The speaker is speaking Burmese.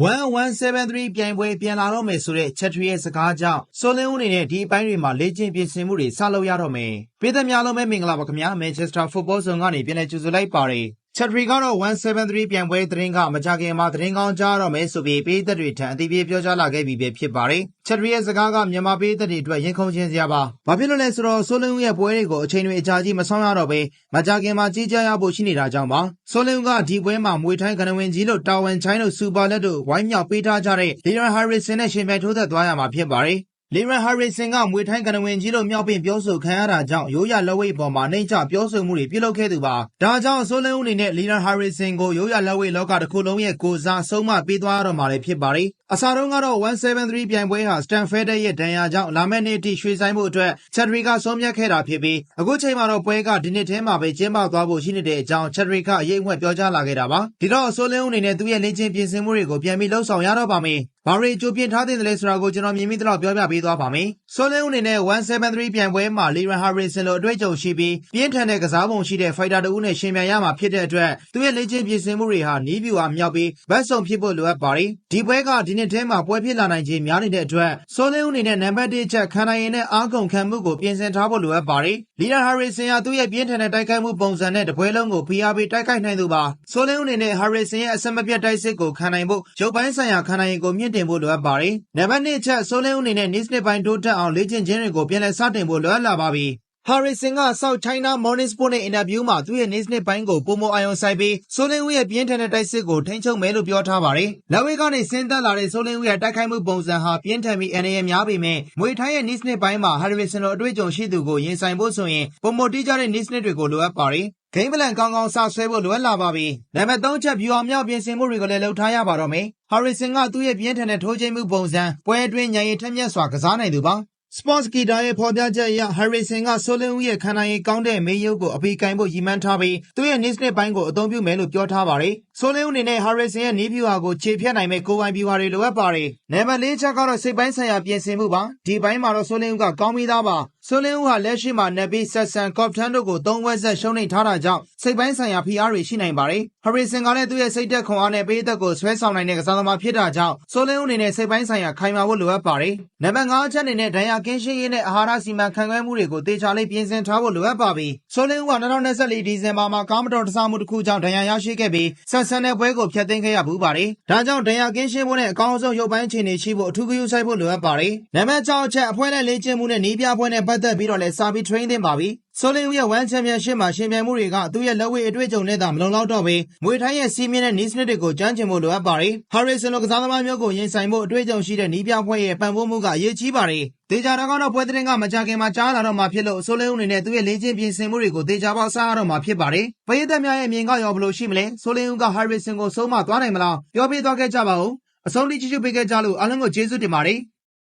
1173ပြိုင်ပွဲပြန်လာတော့မယ်ဆိုတဲ့ချက်ထရီရဲ့စကားကြောင့်ဆိုလင်းဦးအနေနဲ့ဒီအပိုင်းတွေမှာလေ့ကျင့်ပြင်ဆင်မှုတွေစလုပ်ရတော့မယ်။ပြည်သက်များလုံးပဲမင်္ဂလာပါခင်ဗျာ။ Manchester Football Zone ကနေပြန်လည်ကြိုဆိုလိုက်ပါတယ်။ ချက်ထရီကတော့173ပြိုင်ပွဲသတင်းကမကြခင်မှာသတင်းကောင်းကြားတော့မယ်ဆိုပြီးပြည်သက်တွေထံအသိပေးပြောကြားလာခဲ့ပြီးပဲဖြစ်ပါတယ်။ချက်ထရီရဲ့စကားကမြန်မာပြည်သက်တွေအတွက်ရင်ခုန်ခြင်းစရာပါ။ဘာဖြစ်လို့လဲဆိုတော့ဆိုလင်းဦးရဲ့ပွဲတွေကိုအချိန်တွေအကြာကြီးမဆောင်ရတော့ပဲမကြခင်မှာကြီးကြရဖို့ရှိနေတာကြောင့်ပါ။ဆိုလင်းဦးကဒီပွဲမှာမွေထိုင်းကနဝင်ကြီးလို့တာဝန်ချိုင်းလို့စူပါလက်တို့ဝိုင်းမြောက်ပေးထားကြတဲ့လီရန်ဟာရစ်ဆန်နဲ့ရှင်ပြိုင်ထိုးသက်သွားရမှာဖြစ်ပါတယ်။ လီရန်ဟာရစ်ဆန်ကမွေထိုင်းကနဝင်ကြီးလို့ မြောက်ပင်ပြောဆိုခံရတာကြောင့် ရိုးရလက်ဝိတ်ပေါ်မှာ နှိမ့်ချပြောဆိုမှုတွေ ပြုလုပ်ခဲ့သူပါ။ဒါကြောင့်ဆိုလင်းဦးအနေနဲ့ လီရန်ဟာရစ်ဆန်ကို ရိုးရလက်ဝိတ်လောကတစ်ခုလုံးရဲ့ကိုစား ဆုံးမပေးသွားရတော့မှာလည်း ဖြစ်ပါတယ်။ အစားတုန်းကတော့ 173 ပြိုင်ပွဲဟာစတန်ဖဲဒက်ရဲ့ ဒဏ်ရာကြောင့် လာမယ့်နေ့ထိ ရွှေ့ဆိုင်မှုအတွက်ချက်ဒရီကဆုံးဖြတ်ခဲ့တာဖြစ်ပြီး အခုချိန်မှာတော့ ပွဲက ဒီနှစ်ထဲမှာပဲ ကျင်းပသွားဖို့ ရှိနေတဲ့အကြောင်းချက်ဒရီကအရေးအမွက် ပြောကြားလာခဲ့တာပါ။ဒီတော့ဆိုလင်းဦးအနေနဲ့ သူ့ရဲ့ လေ့ကျင့်ပြင်ဆင်မှုတွေကို ပြန်ပြီးလှုပ်ဆောင်ရတော့ပါမယ်။ဘာတွေကြိုပြင်ထားသင့်တယ်လဲဆိုတာကို ကျွန်တော် မြင်မိသလောက် ပြောပြပေးသွားပါမယ်။ ဆိုလင်းဦးအနေနဲ့ 173 ပြိုင်ပွဲမှာ လီရန်ဟာရီဆန်လို အတွေ့အကြုံရှိပြီး ပြင်းထန်တဲ့ ကစားပုံရှိတဲ့ ဖိုက်တာတဦးနဲ့ရှင်ပြိုင်ရမှာဖြစ်တဲ့အတွက် သူ့ရဲ့ လေ့ကျင့်ပြင်ဆင်မှုတွေဟာနီးပြူအားမြောက်ပြီးဘတ်စုံဖြစ်ဖို့ လိုအပ်ပါတယ်။ဒီပွဲက ဒီနှစ်ထဲမှာ ပွဲဖြစ်လာနိုင်ခြေများနေတဲ့အတွက်ဆိုလင်းဦးအနေနဲ့ နံပါတ်1ချက် ခံနိုင်ရင်နဲ့ အားကုန်ခံမှုကို ပြင်ဆင်ထားဖို့ လိုအပ်ပါတယ်။လီရန်ဟာရီဆန်ဟာ သူ့ရဲ့ ပြင်းထန်တဲ့ တိုက်ခိုက်မှုပုံစံနဲ့ တပွဲလုံးကို ဖိအားပေး တိုက်ခိုက်နိုင်သူပါ။ဆိုလင်းဦးအနေနဲ့ ဟာရီဆန်ရဲ့ အဆက်မပြတ်တိုက်စစ်ကို ခံနိုင်ဖို့ ရုပ်ပိုင်းဆိုင်ရာ ခံနိုင်ရင်ကို မြင့်တင်ဖို့ လိုအပ်ပါတယ်။နံပါတ်2ချက်ဆိုလင်းဦးအနေနဲ့နေ့စနစ်ပိုင်း တိုးတက်အောင်လေ့ကျင့်ခြင်းတွေကို ပြန်လည်စတင်ဖို့လိုအပ်လာပါပြီ။ဟာရီဆန်က South China Morning Sport နဲ့အင်တာဗျူးမှာ သူ့ရဲ့နေ့စနစ်ပိုင်းကိုပုံမအာရုံစိုက်ပြီးဆိုလင်းဦးရဲ့ ပြင်းထန်တဲ့တိုက်စစ်ကို ထိန်းချုပ်မယ်လို့ ပြောထားပါတယ်။လက်ဝဲကနေ ဆင်းသက်လာတဲ့ဆိုလင်းဦးရဲ့ တိုက်ခိုက်မှုပုံစံဟာ ပြင်းထန်ပြီး အနေရများပေမဲ့မွေထိုင်းရဲ့ နေ့စနစ်ပိုင်းမှာဟာရီဆန်လို အတွေ့အကြုံရှိသူကို ရင်ဆိုင်ဖို့ဆိုရင်ပုံမတိကျတဲ့နေ့စနစ်တွေကို လိုအပ်ပါတယ်။ဂိမ်းပလန် ကောင်းကောင်း စဆွဲဖို့ လိုအပ်လာပါပြီ။နံပါတ်3ချက် ဗျူဟာမြောက် ပြင်ဆင်မှုတွေကိုလည်း လုပ်ထားရပါတော့မယ်။ဟာရီဆန်ကသူ့ရဲ့ ပြင်းထန်တဲ့ ထိုးချိန်မှုပုံစံ ပွဲအတွင်းညံရည်ထက်မြက်စွာ ကစားနိုင်သူပါ။ Sports Kita ရဲ့ ဖော်ပြချက်အရ Harrison ကဆိုလင်းဦးရဲ့ ခံနိုင်ရည်ကောင်းတဲ့ မေးရုပ်ကိုအပီကင်ဖို့ ရည်မှန်းထားပြီး သူ့ရဲ့ niche နှစ်ပိုင်းကို အသုံးပြုမယ်လို့ ပြောထားပါတယ်။ဆိုလင်းဦးအနေနဲ့ Harrison ရဲ့နီးဗျူဟာကိုခြေဖြတ်နိုင်မဲ့ကိုယ်ပိုင်ဗျူဟာတွေ လိုအပ်ပါတယ်။နံပါတ်၄ချက်ကတော့ စိတ်ပိုင်းဆိုင်ရာ ပြင်ဆင်မှုပါ။ဒီပိုင်းမှာတော့ဆိုလင်းဦးက ကောင်းပြီးသားပါ။ဆိုလင်းဦးဟာ လက်ရှိမှာနဘီဆက်ဆန်ကော့ဖ်ထန်တို့ကို၃ဝက်ဆက် ရှုံးနိမ့်ထားတာကြောင့် စိတ်ပိုင်းဆိုင်ရာ ဖိအားတွေရှိနိုင်ပါတယ်။ Harrison ကလည်း သူ့ရဲ့စိတ်သက်ခွန်အားနဲ့ပေးသက်ကို ဆွဲဆောင်နိုင်တဲ့ ကစားသမားဖြစ်တာကြောင့်ဆိုလင်းဦးအနေနဲ့ စိတ်ပိုင်းဆိုင်ရာ ခိုင်မာဖို့ လိုအပ်ပါတယ်။နံပါတ်၅ချက်အနေနဲ့ ဒဏ်ရာကင်းရှင်းရေးနဲ့ အာဟာရ စီမံခန့်ခွဲမှုတွေကိုတေချာလေး ပြင်ဆင်ထားဖို့ လိုအပ်ပါပြီ။ဆိုလင်းဦးက2024ဒီဇင်ဘာမှာ ကားမတော်တဆမှုတစ်ခုကြောင့် ဒဏ်ရာရရှိခဲ့ပြီးဆက်ဆန်တဲ့ပွဲကို ဖျက်သိမ်းခဲ့ရဘူးပါတယ်။ဒါကြောင့် ဒဏ်ရာကင်းရှင်းဖို့နဲ့ အကောင်းဆုံး ရုပ်ပိုင်းအခြေအနေရှိဖို့ အထူးဂရုစိုက်ဖို့ လိုအပ်ပါတယ်။နံပါတ်6အချက် အဖွဲ့နဲ့လေ့ကျင့်မှုနဲ့နီးပြပွဲနဲ့ပတ်သက်ပြီးတော့လည်း စာပြီး train သင့်ပါပြီ။ဆိုလင်းဦးရဲ့ One Championship မှာရှင်ပြိုင်မှုတွေက သူ့ရဲ့ လက်ဝဲအတွေ့အကြုံနဲ့သာ မလုံလောက်တော့ဘဲ မွေထိုင်းရဲ့စီးမြင့်တဲ့နီးစနစ်တွေကိုကြမ်းကျင်ဖို့ လိုအပ်ပါတယ်။ Harrison လို ကစားသမားမျိုးကို ရင်ဆိုင်ဖို့ အတွေ့အကြုံရှိတဲ့နီးပြဖွဲ့ရဲ့ ပံ့ပိုးမှုက အရေးကြီးပါတယ်။ဒေဂျာတာကတော့ ပွဲသတင်းက မကြခင်မှာ ကြားလာတော့မှာဖြစ်လို့ဆိုလင်းဦးအနေနဲ့ သူ့ရဲ့ လေ့ကျင့်ပြင်ဆင်မှုတွေကိုဒေဂျာပေါက်စားရတော့မှာ ဖြစ်ပါတယ်။ပရိသတ်များရဲ့မြင်ကရောဘလို့ရှိမလဲဆိုလင်းဦးက Harrison ကို ဆုံးမသွားနိုင်မလား ပြောပြသွားခဲ့ကြပါဦး။အဆုံးထိ ကြည့်ရှုပေးခဲ့ကြလို့ အားလုံးကို ကျေးဇူးတင်ပါတယ်။